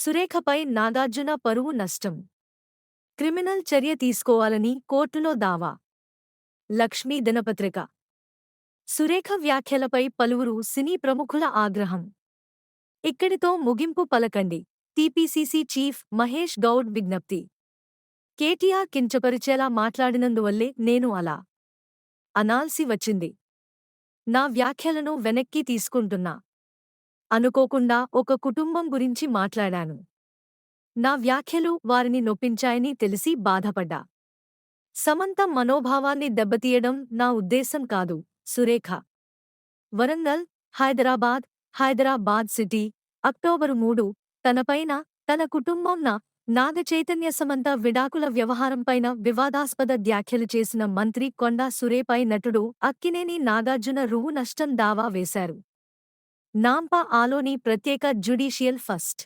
సురేఖపై నాగార్జున పరువు నష్టం. క్రిమినల్ చర్య తీసుకోవాలని కోర్టులో దావా. లక్ష్మీ దినపత్రిక. సురేఖ వ్యాఖ్యలపై పలువురు సినీ ప్రముఖుల ఆగ్రహం. ఇక్కడితో ముగింపు పలకండి. టీపీసీసీ చీఫ్ మహేష్ గౌడ్ విజ్ఞప్తి. కేటీఆర్ కించపరిచేలా మాట్లాడినందువల్లే నేను అలా. అనాల్సి వచ్చింది. నా వ్యాఖ్యలను వెనక్కి తీసుకుంటున్నా. అనుకోకుండా ఒక కుటుంబం గురించి మాట్లాడాను. నా వ్యాఖ్యలు వారిని నొప్పించాయని తెలిసి బాధపడ్డా. సమంత మనోభావాన్ని దెబ్బతీయడం నా ఉద్దేశం కాదు సురేఖ. వరంగల్ హైదరాబాద్ హైదరాబాద్ సిటీ అక్టోబరు మూడు తనపైన తన కుటుంబంన నాగచైతన్య సమంత విడాకుల వ్యవహారంపైన వివాదాస్పద వ్యాఖ్యలు చేసిన మంత్రి కొండా సురేపై నటుడు అక్కినేని నాగార్జున రువు నష్టం దావా వేశారు. నాంపా ఆలోని ప్రత్యేక జ్యుడీషియల్ ఫస్ట్.